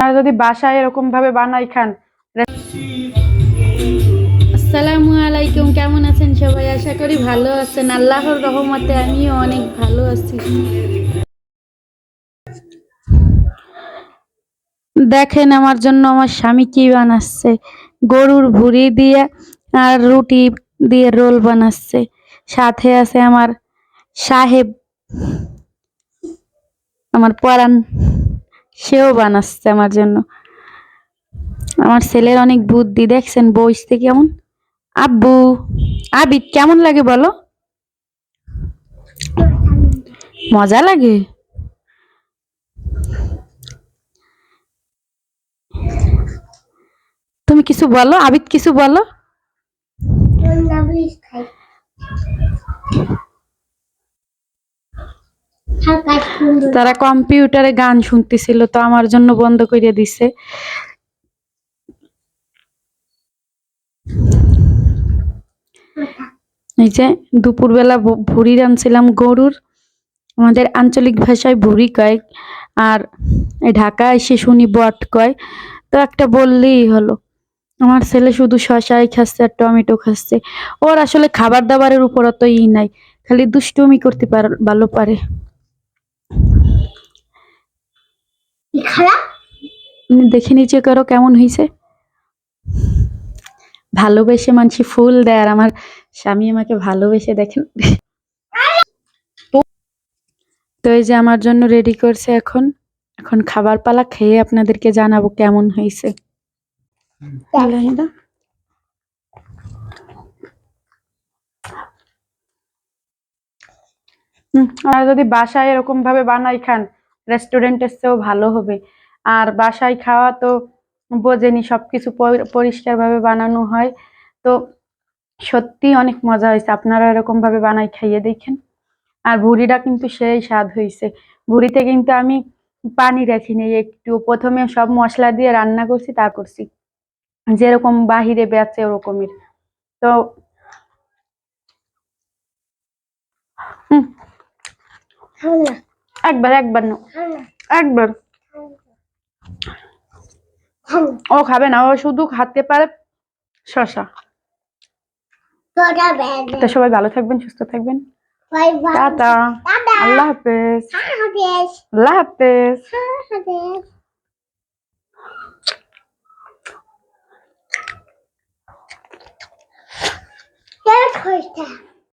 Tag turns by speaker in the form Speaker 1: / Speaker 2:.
Speaker 1: আর যদি বাসায় এরকম ভাবে বানাই খান
Speaker 2: আসসালামু আলাইকুম, কেমন আছেন সবাই? আশা করি ভালো আছেন। আল্লাহর রহমতে আমিও অনেক ভালো আছি। দেখেন আমার জন্য আমার স্বামী কি বানাচ্ছে। গরুর ভুড়ি দিয়ে আর রুটি দিয়ে রোল বানাচ্ছে। সাথে আছে আমার সাহেব, আমার পরান সেও বানাচ্ছে আমার জন্য। আমার ছেলের অনেক বুদ্ধি, দেখছেন বইসতে কেমন? আব্বু আবিদ কেমন লাগে বলো? মজা লাগে? তুমি কিছু বলো? আবিদ কিছু বলো? তারা কম্পিউটারে গান শুনতেছিল, তো আমার জন্য বন্ধ করে দিছে। এই যে দুপুরবেলা ভুড়ি রাঁধছিলাম গরুর। আমাদের আঞ্চলিক ভাষায় ভুড়ি কয়, আর ঢাকা এসে শুনি বট কয়। তো একটা বললেই হলো, আমার ছেলে শুধু শশাই খাচ্ছে আর টমেটো খাচ্ছে। ওর আসলে খাবার দাবারের উপর অত ই নাই, খালি দুষ্টুমি করতে পার ভালো পারে। দেখে নিচে করো কেমন হয়েছে ভালোবেসে মানসি ফুল দেয়, আর আমার স্বামী আমাকে ভালোবেসে দেখেন। তো এই যে আমার জন্য রেডি করছে এখন। এখন খাবার পালা খেয়ে আপনাদেরকে জানাব কেমন হয়েছে
Speaker 1: আর যদি বাসায় এরকম ভাবে বানাই খান রেস্টুরেন্টের চেয়েও ভালো হবে। আর বাসায় খাওয়া তো বোঝেনি সবকিছু পরিষ্কার ভাবে বানানো হয়। তো সত্যি অনেক মজা হয়েছে। আপনারা এরকম ভাবে বানাই খাইয়ে দেখেন। আর ভুড়িটা কিন্তু সেই স্বাদ হয়েছে। ভুড়িতে কিন্তু আমি পানি রাখিনি একটু প্রথমে সব মশলা দিয়ে রান্না করছি তা করছি। যেরকম বাহিরে বেচে ওরকমের তো হুম,
Speaker 3: না
Speaker 1: একবার একবার না একবার। ও খাবে না, ও শুধু খেতে পারে শশা। তো সবাই ভালো থাকবেন, সুস্থ থাকবেন। টাটা। আল্লাহ হাফেজ। আল্লাহ হাফেজ।
Speaker 3: হয়েছে